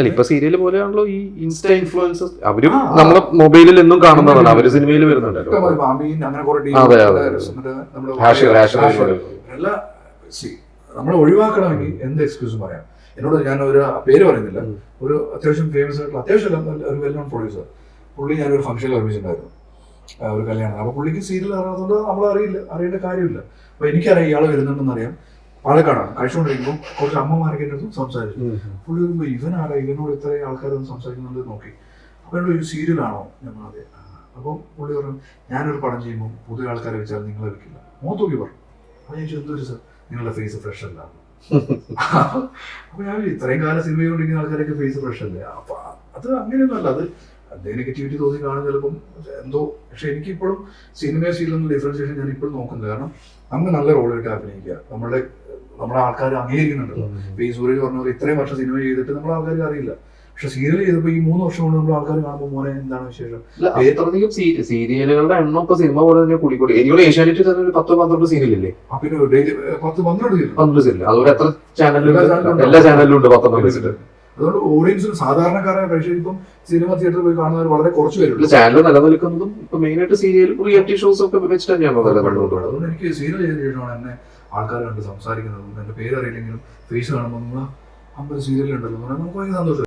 അല്ല ഇപ്പൊ സീരിയൽ പോലെയാണല്ലോ ഈ ഇൻസ്റ്റ ഇൻഫ്ലുവൻസസ് അവരും. നമ്മളെ മൊബൈലിൽ എന്നും കാണുന്നതാണ്. അവർ സിനിമയിൽ വരുന്നുണ്ടല്ലോ. നമ്മുടെ നമ്മൾ ഒഴിവാക്കണമെങ്കിൽ എന്ത് എക്സ്ക്യൂസ് പറയാം. എന്നോട് ഞാൻ ഒരു പേര് പറയുന്നില്ല. ഒരു അത്യാവശ്യം ഫേമസ് ആയിട്ടുള്ള അത്യാവശ്യം ഒരു വെൽ നോൺ പ്രൊഡ്യൂസർ പുള്ളി ഞാനൊരു ഫംഗ്ഷനിൽ ഒരുമിച്ചിട്ടുണ്ടായിരുന്നു ഒരു കല്യാണം. അപ്പൊ പുള്ളിക്ക് സീരിയൽ അറിയാത്തതുകൊണ്ട് നമ്മൾ അറിയില്ല. അറിയേണ്ട കാര്യമില്ല. അപ്പൊ എനിക്കറിയാം ഇയാൾ വരുന്നുണ്ടെന്ന് അറിയാം. പാലക്കാടാണ്. കഴിച്ചുകൊണ്ടിരിക്കുമ്പോൾ കുറച്ച് അമ്മമാരൊക്കെ എന്റെ അടുത്ത് സംസാരിച്ചു. പുള്ളി വരുമ്പോൾ ഇവനാരാ? ഇവനോട് ഇത്രയും ആൾക്കാരൊന്നും സംസാരിക്കുന്നുണ്ട് നോക്കി. അപ്പോൾ എന്നോട് ഒരു സീരിയലാണോ? ഞാൻ അതെ അപ്പോൾ പുള്ളി പറഞ്ഞു ഞാനൊരു പടം ചെയ്യുമ്പോൾ പുതിയ ആൾക്കാരെ വെച്ചാൽ നിങ്ങളെ വെക്കില്ല. മോത്തോക്കി പറഞ്ഞു. അപ്പോൾ ഞാൻ ചോദിച്ചു സർ നിങ്ങളുടെ ഫേസ് ഫ്രഷ് അല്ല. അപ്പോൾ ഞാൻ ഇത്രയും കാലം സിനിമ കൊണ്ടിരിക്കുന്ന ആൾക്കാരൊക്കെ ഫേസ് ഫ്രഷ് അല്ലേ? അപ്പൊ അത് അങ്ങനെയൊന്നും അല്ല. അത് അതേ നെഗറ്റിവിറ്റി തോന്നി കാണും ചിലപ്പം. എന്തോ പക്ഷെ എനിക്കിപ്പോഴും സിനിമ സീരിയലൊന്നും ഡിഫറൻസിയേഷൻ ഞാൻ ഇപ്പോഴും നോക്കുന്നത് കാരണം നമുക്ക് നല്ല റോൾ കിട്ടി അഭിനയിക്കുക. നമ്മളുടെ നമ്മുടെ ആൾക്കാർ അംഗീകരിക്കുന്നുണ്ടല്ലോ ഇപ്പൊ ഈ സൂര്യ പറഞ്ഞ പോലെ ഇത്രയും വർഷം സിനിമ ചെയ്തിട്ട് നമ്മളെ ആൾക്കാർക്ക് അറിയില്ല. പക്ഷെ സീരിയൽ ചെയ്തപ്പോ ഈ മൂന്ന് വർഷം കൊണ്ട് നമ്മൾ ആൾക്കാർ കാണുമ്പോൾ മോനെ എന്താണ് വിശേഷം? അത്രയധികം സീരിയലുകളുടെ എണ്ണം ഇപ്പൊ സിനിമ പോലെ തന്നെ കൂടിക്കൂടി. എനിക്കൊരു ഏഷ്യാനെറ്റ് തന്നെ ഒരു പത്തോ പന്ത്രണ്ട് സീരിയലില്ലേ? ആ, പിന്നെ ഡെയിലി പത്ത് പന്ത്രണ്ട് സീരിയൽ പന്ത്രണ്ട് സീരിയൽ അതുപോലെ എത്ര ചാനലിലും എല്ലാ ചാനലിലും ഉണ്ട്. പത്തൊമ്പത് സീരിയൽ അതുകൊണ്ട് ഓഡിയൻസിന് സാധാരണക്കാരായ പ്രേക്ഷകർ ഇപ്പം സിനിമ തിയേറ്ററിൽ പോയി കാണുന്നവർ വളരെ കുറച്ച് പേരുള്ളൂ ചാനൽ നിലനിൽക്കുന്നതും ഇപ്പൊ മെയിൻ ആയിട്ട് സീരിയൽ റിയാലിറ്റി ഷോസ് ഒക്കെ വെച്ചിട്ട് തന്നെയാണ് അതുകൊണ്ട് എനിക്ക് സീരിയൽ ചെയ്ത ശേഷമാണ് എന്നെ ആൾക്കാർ കണ്ട് സംസാരിക്കുന്നതും. എന്റെ പേര് അറിയില്ലെങ്കിലും ഫേസ് കാണുമ്പോൾ നമ്മൾ അമ്പത് സീരിയലുണ്ടല്ലോ എന്ന് പറഞ്ഞാൽ നമുക്ക് ഭയങ്കര സന്തോഷം.